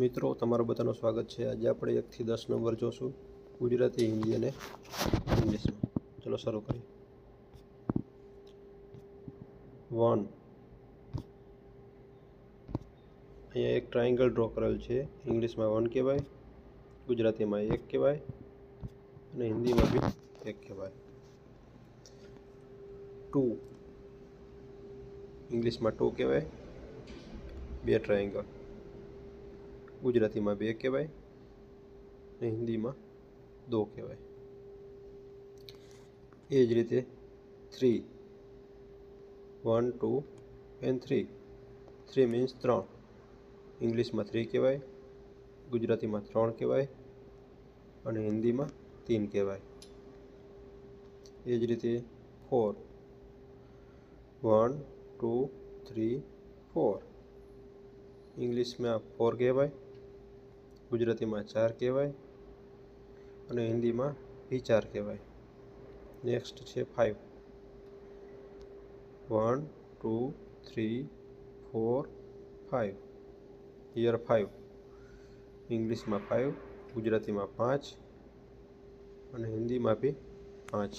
મિત્રો, તમારું બધાનું સ્વાગત છે. આજે આપણે એકથી દસ નંબર જોશું. ગુજરાતી, હિન્દી અને ઇંગ્લિશમાં ચલો શરૂ કરીએ. વન. અહીંયા એક ટ્રાયંગલ ડ્રો કરેલ છે. ઇંગ્લિશમાં વન કહેવાય, ગુજરાતીમાં એક કહેવાય અને હિન્દીમાં બી એક કહેવાય. ટુ. ઇંગ્લિશમાં ટુ કહેવાય. બે ટ્રાયંગલ ગુજરાતીમાં બે કહેવાય અને હિન્દીમાં દો કહેવાય. એ જ રીતે three one two and three three means ત્રણ. ઇંગ્લિશમાં થ્રી કહેવાય ગુજરાતીમાં ત્રણ કહેવાય, અને હિન્દીમાં તીન કહેવાય. એ જ રીતે four one two three four ઇંગ્લિશમાં ફોર કહેવાય ગુજરાતીમાં ચાર કહેવાય અને હિન્દીમાં બી ચાર કહેવાય. નેક્સ્ટ છે five one two three four five year five ઇંગ્લિશમાં ફાઇવ ગુજરાતીમાં પાંચ અને હિન્દીમાં બી પાંચ.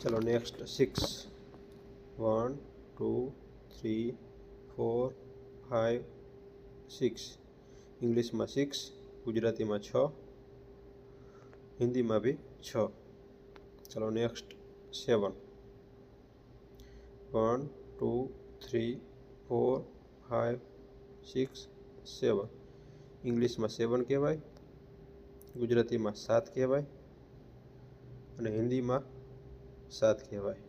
ચલો next six one two three four five six ઇંગ્લિશમાં સિક્સ ગુજરાતીમાં છ, હિન્દીમાં બી છ. ચાલો next seven one two three four five six seven ઇંગ્લિશમાં સેવન કહેવાય, ગુજરાતીમાં સાત કહેવાય, અને હિન્દીમાં સાત કહેવાય.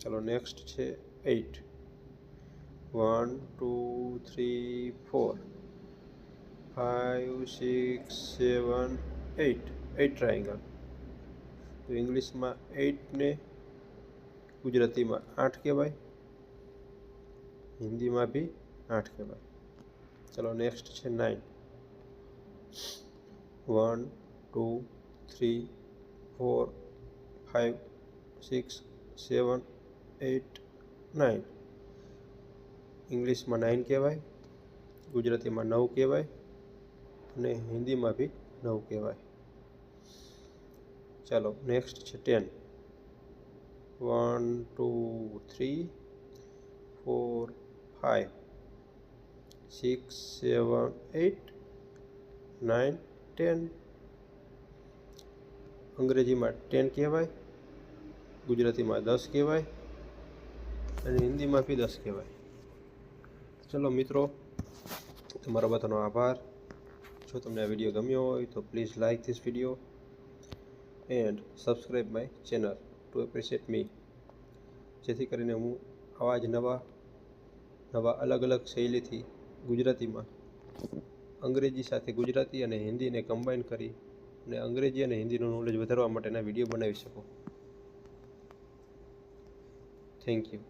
ચાલો નેક્સ્ટ છે eight one two three four five six seven eight eight triangle તો ઇંગ્લિશમાં એઇટને ગુજરાતીમાં આઠ કહેવાય હિન્દીમાં બી આઠ કહેવાય ચલો નેક્સ્ટ છે nine one two three four five six seven eight nine ઇંગ્લિશમાં નાઇન કહેવાય ગુજરાતીમાં નવ કહેવાય અને હિન્દીમાં બી નવ કહેવાય. ચાલો નેક્સ્ટ છે ten one two three four five six seven eight nine ten અંગ્રેજીમાં ટેન કહેવાય, ગુજરાતીમાં દસ કહેવાય, અને હિન્દીમાં બી દસ કહેવાય. ચલો મિત્રો, તમારા બધાનો આભાર. જો તમને આ વીડિયો ગમ્યો હોય તો please like this video and subscribe my channel to appreciate me જેથી કરીને હું આવા જ નવા નવા અલગ અલગ શૈલીથી ગુજરાતીમાં અંગ્રેજી સાથે ગુજરાતી અને હિન્દીને કમ્બાઈન કરી અને અંગ્રેજી અને હિન્દીનું નોલેજ વધારવા માટેના વીડિયો બનાવી શકું. Thank you